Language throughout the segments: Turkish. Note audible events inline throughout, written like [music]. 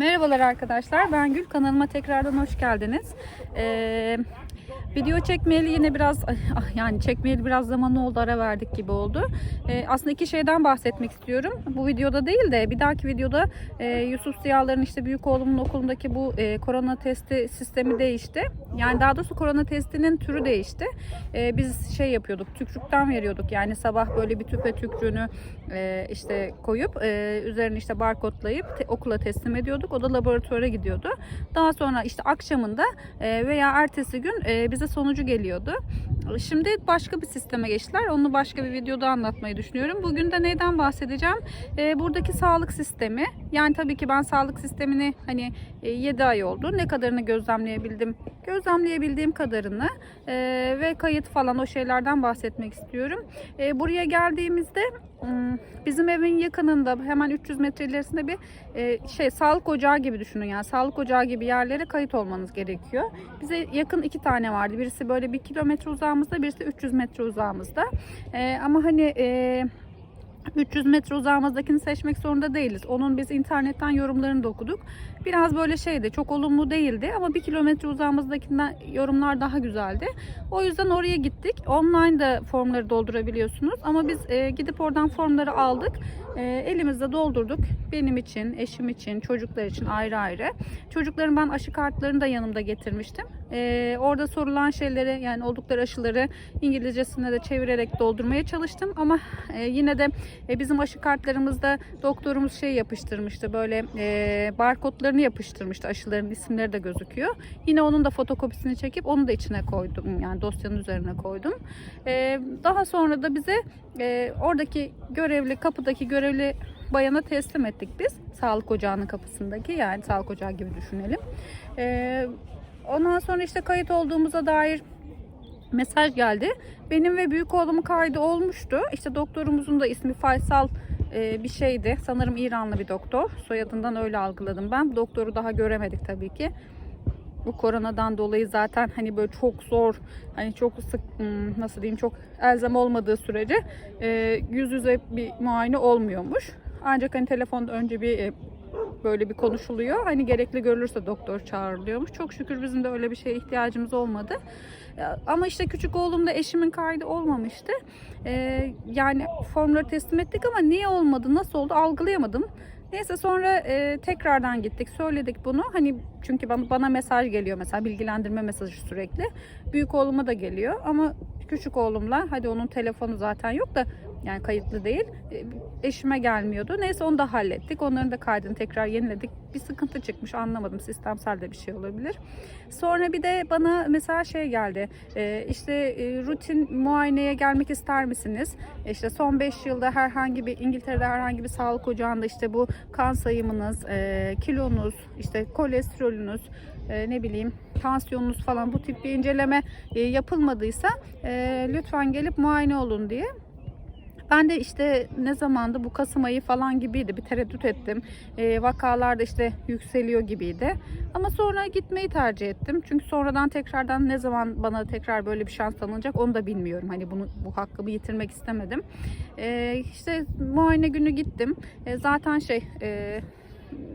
Merhabalar arkadaşlar. Ben Gül. Kanalıma tekrardan hoş geldiniz. Ee, video çekmeyeli yine biraz ah, yani çekmeyeli biraz zaman oldu ara verdik gibi oldu. Ee, aslında iki şeyden bahsetmek istiyorum. Bu videoda değil de bir dahaki videoda e, Yusuf Ziyalar'ın işte büyük oğlumun okulundaki bu e, korona testi sistemi değişti. Yani daha doğrusu korona testinin türü değişti. Ee, biz şey yapıyorduk. Tükrükten veriyorduk. Yani sabah böyle bir tüpe tükrüğünü e, işte koyup e, üzerine işte barkodlayıp te- okula teslim ediyorduk. O da laboratuvara gidiyordu. Daha sonra işte akşamında e, veya ertesi gün e, bize sonucu geliyordu. Şimdi başka bir sisteme geçtiler. Onu başka bir videoda anlatmayı düşünüyorum. Bugün de neyden bahsedeceğim? E, buradaki sağlık sistemi. Yani tabii ki ben sağlık sistemini hani 7 ay oldu. Ne kadarını gözlemleyebildim? Gözlemleyebildiğim kadarını e, ve kayıt falan o şeylerden bahsetmek istiyorum. E, buraya geldiğimizde bizim evin yakınında hemen 300 metre ilerisinde bir e, şey sağlık ocağı gibi düşünün yani sağlık ocağı gibi yerlere kayıt olmanız gerekiyor. Bize yakın iki tane vardı. Birisi böyle bir kilometre uzağımızda, birisi 300 metre uzağımızda. E, ama hani e, 300 metre uzağımızdakini seçmek zorunda değiliz. Onun biz internetten yorumlarını da okuduk. Biraz böyle şeydi, çok olumlu değildi ama bir kilometre uzağımızdakinden yorumlar daha güzeldi. O yüzden oraya gittik. Online de formları doldurabiliyorsunuz ama biz e, gidip oradan formları aldık. E, elimizde doldurduk. Benim için, eşim için, çocuklar için ayrı ayrı. Çocukların ben aşı kartlarını da yanımda getirmiştim. E, orada sorulan şeyleri yani oldukları aşıları İngilizcesine de çevirerek doldurmaya çalıştım ama e, yine de e, bizim aşı kartlarımızda doktorumuz şey yapıştırmıştı böyle e, barkodlarını yapıştırmıştı aşıların isimleri de gözüküyor. Yine onun da fotokopisini çekip onu da içine koydum yani dosyanın üzerine koydum. E, daha sonra da bize e, oradaki görevli kapıdaki görevli bayana teslim ettik biz. Sağlık ocağının kapısındaki yani sağlık ocağı gibi düşünelim. E, ondan sonra işte kayıt olduğumuza dair mesaj geldi. Benim ve büyük oğlumun kaydı olmuştu. İşte doktorumuzun da ismi Faysal e, bir şeydi. Sanırım İranlı bir doktor. Soyadından öyle algıladım ben. Doktoru daha göremedik tabii ki. Bu koronadan dolayı zaten hani böyle çok zor, hani çok sık hmm, nasıl diyeyim çok elzem olmadığı sürece e, yüz yüze bir muayene olmuyormuş. Ancak hani telefonda önce bir e, böyle bir konuşuluyor. Hani gerekli görülürse doktor çağrılıyormuş. Çok şükür bizim de öyle bir şeye ihtiyacımız olmadı. Ya, Ama işte küçük oğlumda eşimin kaydı olmamıştı. Ee, yani formları teslim ettik ama niye olmadı, nasıl oldu algılayamadım. Neyse sonra e, tekrardan gittik söyledik bunu. Hani çünkü bana, bana mesaj geliyor mesela bilgilendirme mesajı sürekli. Büyük oğluma da geliyor ama küçük oğlumla hadi onun telefonu zaten yok da yani kayıtlı değil. E, eşime gelmiyordu. Neyse onu da hallettik. Onların da kaydını tekrar yeniledik. Bir sıkıntı çıkmış. Anlamadım. Sistemsel de bir şey olabilir. Sonra bir de bana mesela şey geldi. E, işte e, rutin muayeneye gelmek ister misiniz? İşte son 5 yılda herhangi bir İngiltere'de herhangi bir sağlık ocağında işte bu kan sayımınız, kilonuz, işte kolesterolünüz, ne bileyim tansiyonunuz falan bu tip bir inceleme yapılmadıysa lütfen gelip muayene olun diye. Ben de işte ne zamandı bu Kasım ayı falan gibiydi bir tereddüt ettim. E, vakalar da işte yükseliyor gibiydi. Ama sonra gitmeyi tercih ettim. Çünkü sonradan tekrardan ne zaman bana tekrar böyle bir şans tanınacak onu da bilmiyorum. Hani bunu bu hakkımı yitirmek istemedim. E, işte muayene günü gittim. E, zaten şey e,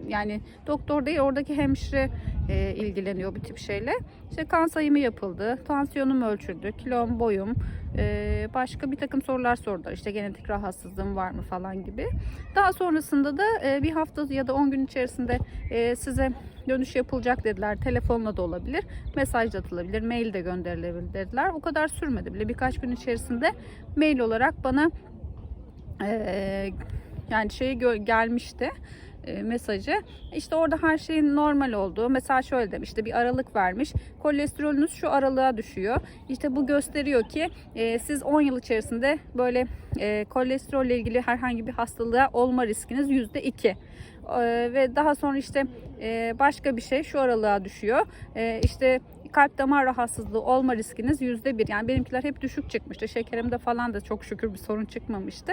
yani doktor değil oradaki hemşire e, ilgileniyor bu tip şeyle. İşte kan sayımı yapıldı, tansiyonum ölçüldü, kilom, boyum, e, başka bir takım sorular sordular. İşte genetik rahatsızlığım var mı falan gibi. Daha sonrasında da e, bir hafta ya da 10 gün içerisinde e, size dönüş yapılacak dediler. Telefonla da olabilir, mesaj da atılabilir, mail de gönderilebilir dediler. O kadar sürmedi bile. Birkaç gün içerisinde mail olarak bana e, yani şey gelmişti mesajı. İşte orada her şeyin normal olduğu. Mesela şöyle demişti bir aralık vermiş. Kolesterolünüz şu aralığa düşüyor. İşte bu gösteriyor ki e, siz 10 yıl içerisinde böyle e, kolesterolle ilgili herhangi bir hastalığa olma riskiniz %2. E, ve daha sonra işte e, başka bir şey şu aralığa düşüyor. E, işte kalp damar rahatsızlığı olma riskiniz yüzde bir. Yani benimkiler hep düşük çıkmıştı. Şekerimde falan da çok şükür bir sorun çıkmamıştı.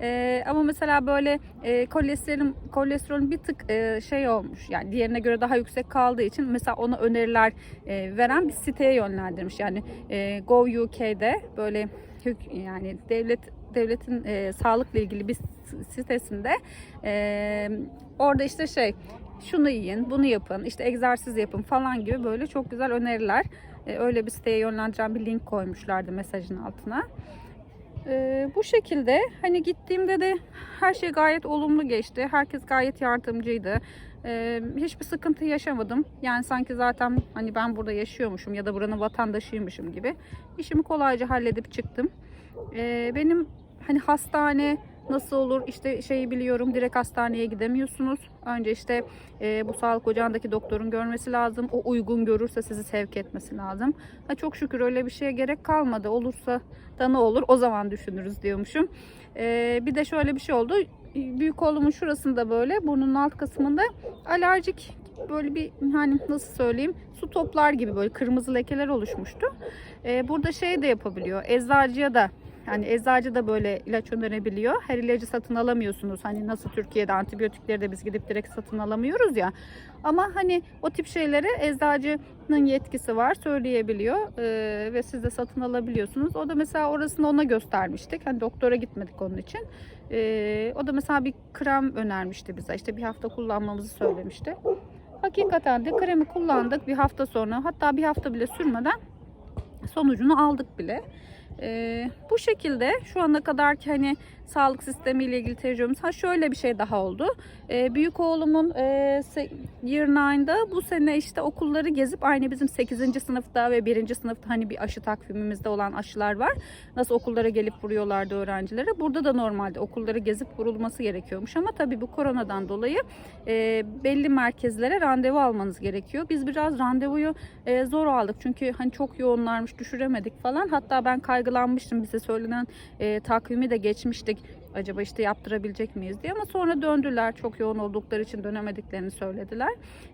Ee, ama mesela böyle e, kolesterolün, kolesterolün bir tık e, şey olmuş. Yani diğerine göre daha yüksek kaldığı için mesela ona öneriler e, veren bir siteye yönlendirmiş. Yani e, Go UK'de böyle yani devlet devletin e, sağlıkla ilgili bir sitesinde e, orada işte şey şunu yiyin, bunu yapın, işte egzersiz yapın falan gibi böyle çok güzel öneriler. E, öyle bir siteye yönlendiren bir link koymuşlardı mesajın altına. E, bu şekilde hani gittiğimde de her şey gayet olumlu geçti. Herkes gayet yardımcıydı. E, hiçbir sıkıntı yaşamadım. Yani sanki zaten hani ben burada yaşıyormuşum ya da buranın vatandaşıymışım gibi. İşimi kolayca halledip çıktım. Benim hani hastane nasıl olur işte şeyi biliyorum direkt hastaneye gidemiyorsunuz. Önce işte e, bu sağlık ocağındaki doktorun görmesi lazım. O uygun görürse sizi sevk etmesi lazım. Ha, çok şükür öyle bir şeye gerek kalmadı. Olursa da ne olur o zaman düşünürüz diyormuşum. E, bir de şöyle bir şey oldu. Büyük oğlumun şurasında böyle burnunun alt kısmında alerjik böyle bir hani nasıl söyleyeyim su toplar gibi böyle kırmızı lekeler oluşmuştu. E, burada şey de yapabiliyor. Eczacıya da yani eczacı da böyle ilaç önerebiliyor. Her ilacı satın alamıyorsunuz. Hani nasıl Türkiye'de antibiyotikleri de biz gidip direkt satın alamıyoruz ya. Ama hani o tip şeyleri eczacının yetkisi var. Söyleyebiliyor. Ee, ve siz de satın alabiliyorsunuz. O da mesela orasını ona göstermiştik. Hani doktora gitmedik onun için. Ee, o da mesela bir krem önermişti bize. İşte bir hafta kullanmamızı söylemişti. Hakikaten de kremi kullandık bir hafta sonra. Hatta bir hafta bile sürmeden sonucunu aldık bile. Ee, bu şekilde şu ana kadar ki hani sağlık sistemiyle ilgili tecrübemiz. Ha şöyle bir şey daha oldu. Ee, büyük oğlumun e, Year 9'da bu sene işte okulları gezip aynı bizim 8. sınıfta ve 1. sınıfta hani bir aşı takvimimizde olan aşılar var. Nasıl okullara gelip vuruyorlardı öğrencilere. Burada da normalde okulları gezip vurulması gerekiyormuş ama tabii bu koronadan dolayı e, belli merkezlere randevu almanız gerekiyor. Biz biraz randevuyu e, zor aldık çünkü hani çok yoğunlarmış düşüremedik falan. Hatta ben kaygılanmıştım bize söylenen e, takvimi de like Acaba işte yaptırabilecek miyiz diye ama sonra döndüler. Çok yoğun oldukları için dönemediklerini söylediler.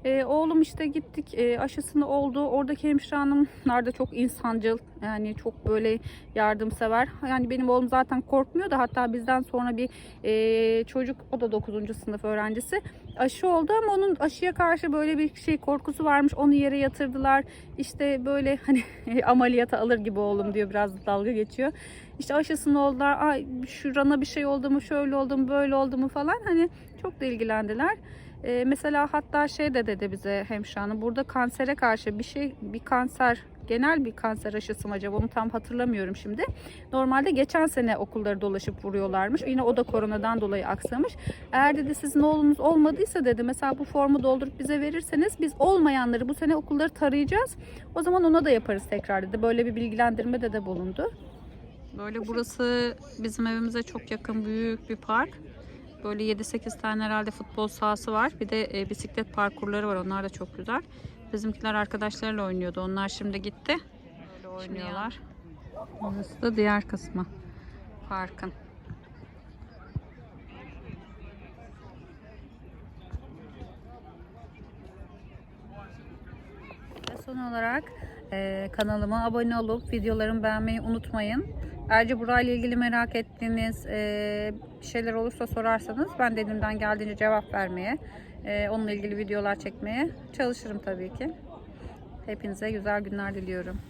E, oğlum işte gittik e, aşısını oldu. Oradaki hemşire hanımlar da çok insancıl. Yani çok böyle yardımsever. Yani benim oğlum zaten korkmuyor da hatta bizden sonra bir e, çocuk o da 9. sınıf öğrencisi aşı oldu ama onun aşıya karşı böyle bir şey korkusu varmış. Onu yere yatırdılar. İşte böyle hani [laughs] ameliyata alır gibi oğlum diyor biraz dalga geçiyor. İşte aşısını oldular. Ay şurana bir şey oldu mu, şöyle oldu mu, böyle oldu mu falan. Hani çok da ilgilendiler. Ee, mesela hatta şey de dedi bize hemşire hanım. Burada kansere karşı bir şey, bir kanser genel bir kanser aşısı mı acaba onu tam hatırlamıyorum şimdi. Normalde geçen sene okulları dolaşıp vuruyorlarmış. Yine o da koronadan dolayı aksamış. Eğer dedi sizin oğlunuz olmadıysa dedi mesela bu formu doldurup bize verirseniz biz olmayanları bu sene okulları tarayacağız. O zaman ona da yaparız tekrar dedi. Böyle bir bilgilendirme de de bulundu. Böyle burası bizim evimize çok yakın büyük bir park. Böyle 7-8 tane herhalde futbol sahası var. Bir de e, bisiklet parkurları var. Onlar da çok güzel. Bizimkiler arkadaşlarıyla oynuyordu. Onlar şimdi gitti. Böyle oynuyorlar. Burası da diğer kısmı parkın. Ve son olarak e, kanalıma abone olup videolarımı beğenmeyi unutmayın. Ayrıca burayla ilgili merak ettiğiniz e, şeyler olursa sorarsanız ben de geldiğince cevap vermeye, e, onunla ilgili videolar çekmeye çalışırım tabii ki. Hepinize güzel günler diliyorum.